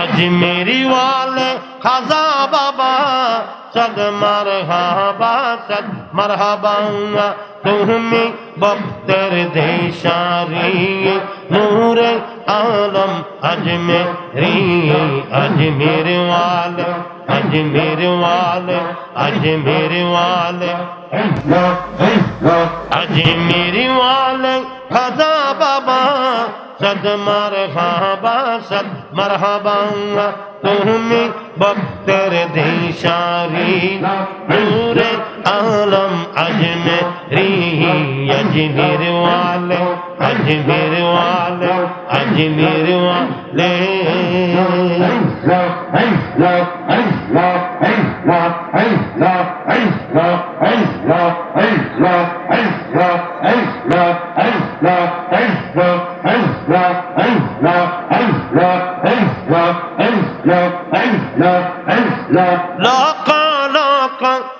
अजमेरी वाले खजा बाबा सद मरहबा सद मरहबा तुहमी बख्तर देशारी नूर आलम अजमेरी अजमेर वाले اج میرے والے اج میرے والے اج میرے والے خدا بابا صد مرحبا صد مرحبا، تمہیں بکتر دی شاری نور عالم، اج میری அஞ்சி நீர் வாழே அஞ்சி நீர் வாழே அஞ்சி நீர் வாழே لا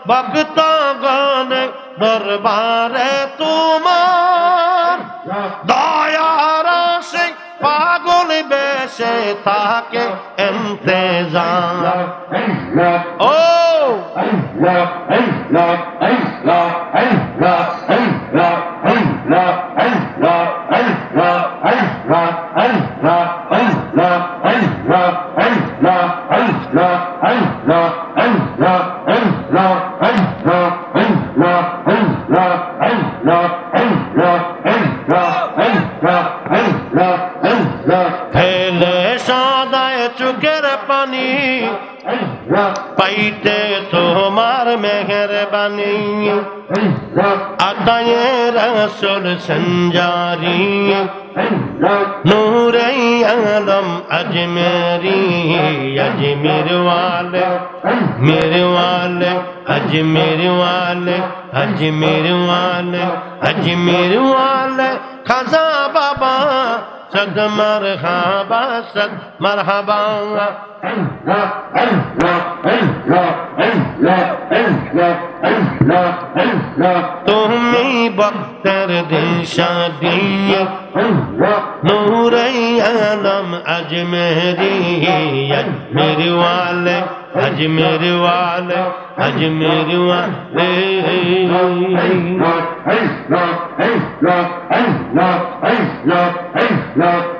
ভক্তগণ দরবারে তোমার দয়ার সে পাগল বেশে তাকে এমতে ও Allah, Allah, Allah, Allah, Allah, Allah, پیتے تو مار مہربانی۔ رسول سنجاری۔ نور عالم اجمیری اجمیر والے میرے والے اجمیر والے اجمیر والے اجمیر والے خزاں بابا سد مرحبا سد مرحبا، تمہیں بختر دے شادی নূরাই Alam Ajmeri আজমের ওয়ালে আজমের ওয়ালে আজমের ওয়ালে Hey, love, hey, love, hey, love, hey, love, hey, love.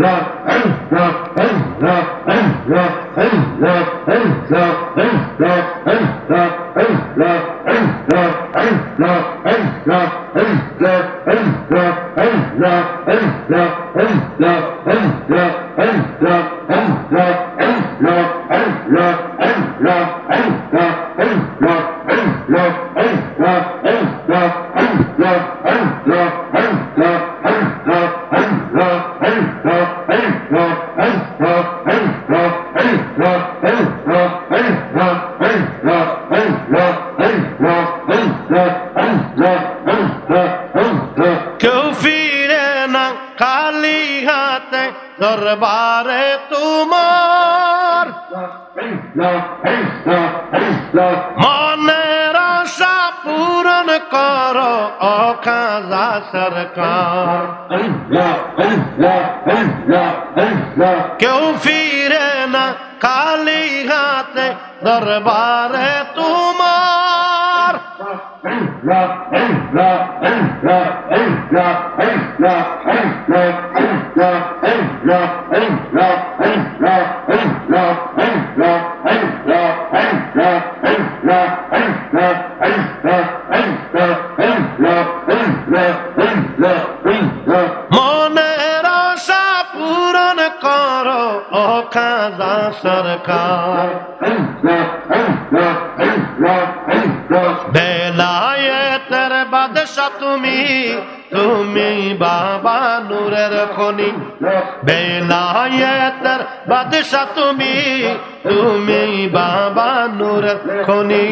Love, love, love, love. হাতে দরবারে তোমার। মনে আশা পূরণ কর অখাজা সরকার। কেউ ফিরে না কালি হাতে দরবারে তোমার। করো, ও খাজা সরকার। বেলায়েতের বাদশা তুমি তুমি বাবা নূরের খনি। বেলায়েতের বাদশা তুমি তুমি বাবা নূরের খনি।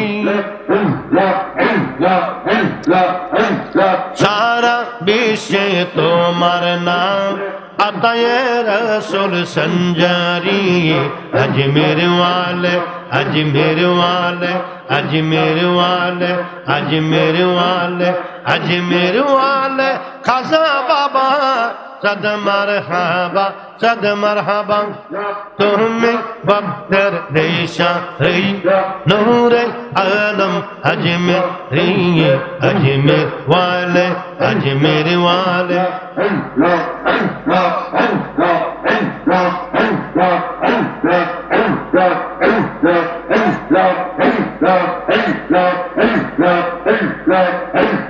तायर रसुल संजारी अजमेर वाले अजमेर वाले अजमेर वाले अजमेर वाले अजमेर वाले खाजा बाबा صد مرحبا صد مرحبا تهمي ببتر ريشاهي نور عالم اجمري اجمر والے اجمر والے Love, love, love, love,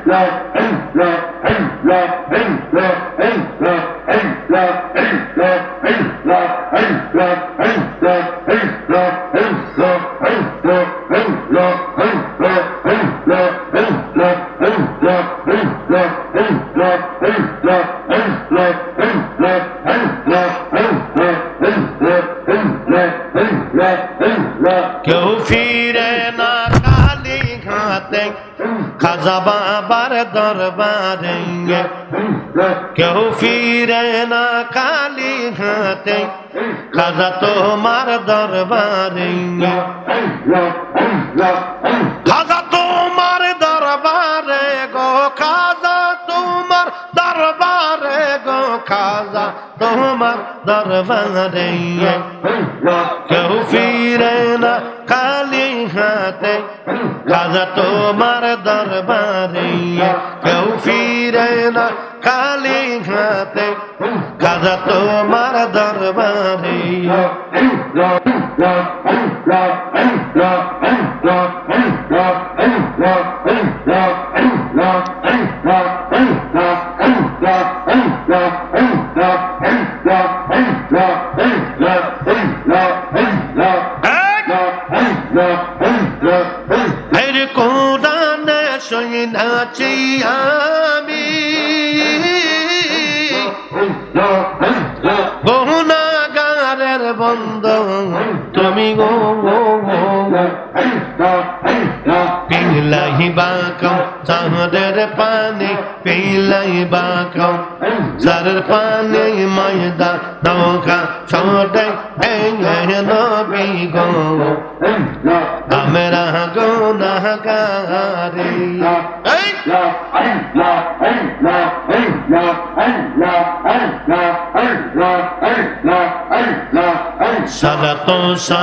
love. কেউ ফিরে না কালি ঘাতে খাজা বাবার দরবারে। কেউ ফিরে না কালি ঘাতে খাজা তোমার দরবারে। খাজা তোমার দরবারে গো, খাজা তোমার দরবারে গো, খাজা তোমার দরবারে। কেউ ফিরে না হাতে রাজা তোমার দরবারে কেউ ফিরে না কালি হাতে। রাজা তোমার দরবারে। এর শুনাছি আমি। গুনাগারের বন্ধ তুমি গো। পিলাই বাকাও চাঁদের পানি পিলাই বাকাও সারের পানি ময়দা নৌকা ছোটে নবী গো। আমরা গুনাগারে এই! সাদা তোষা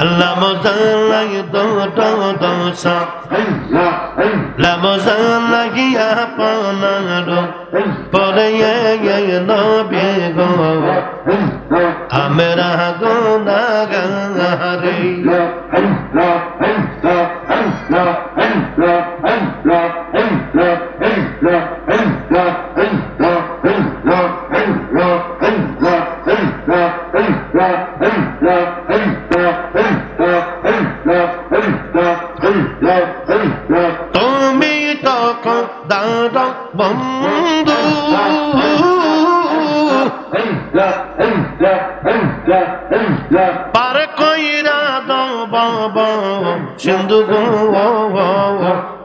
আল্লাহ মজালাই দো দো দোষা লামজালাগি আপনারো পরে নবে গো আমরা গুনাগারে তুমি তখন দাঁড়াও বন্ধু পার কইরা দাও বাবা সিন্ধু গো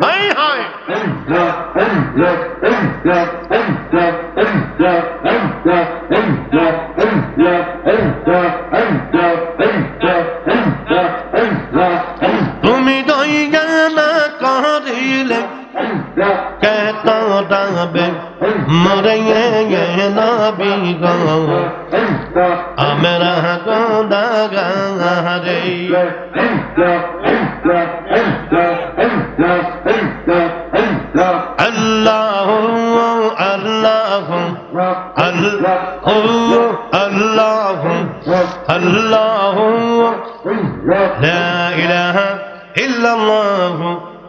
হাই হাই هديت الله الله الله الله لا إله إلا الله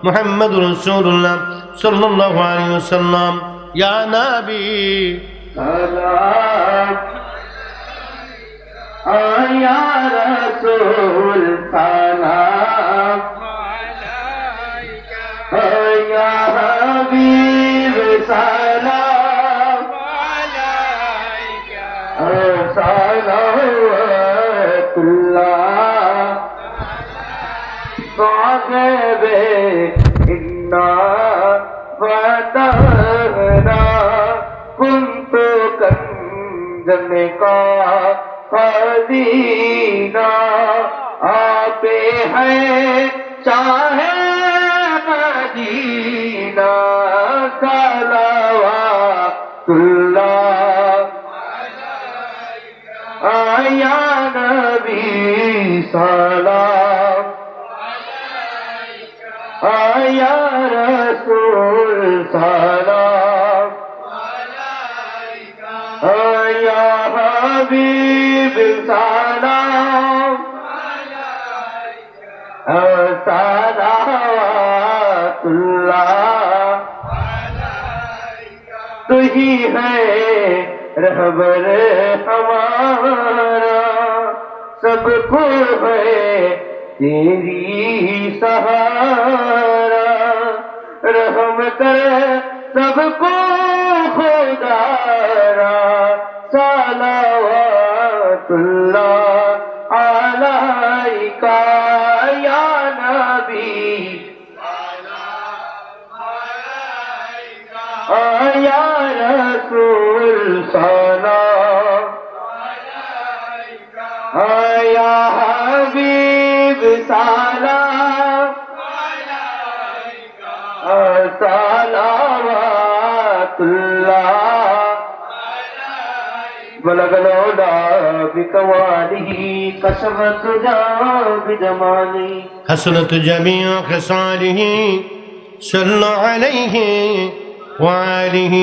محمد رسول الله صلى الله عليه وسلم. يا نبي. سلام يا رسول سلام يا حبيب سلام عليك صلوات الله صاحب إنا فتحنا كنت كنز مقام مدینہ آتے ہیں چاہے مدینہ سلوات اللہ آیا نبی سالہ صلوات اللہ تجھی ہے رہبر ہمارا سب کو ہے تیری سہارا رحم کر سب کو خدارا صلوات اللہ علیکہ سلام صلوات الله بلغ العلا بكماله كشف حسنت جميع خصاله صلى عليه وآله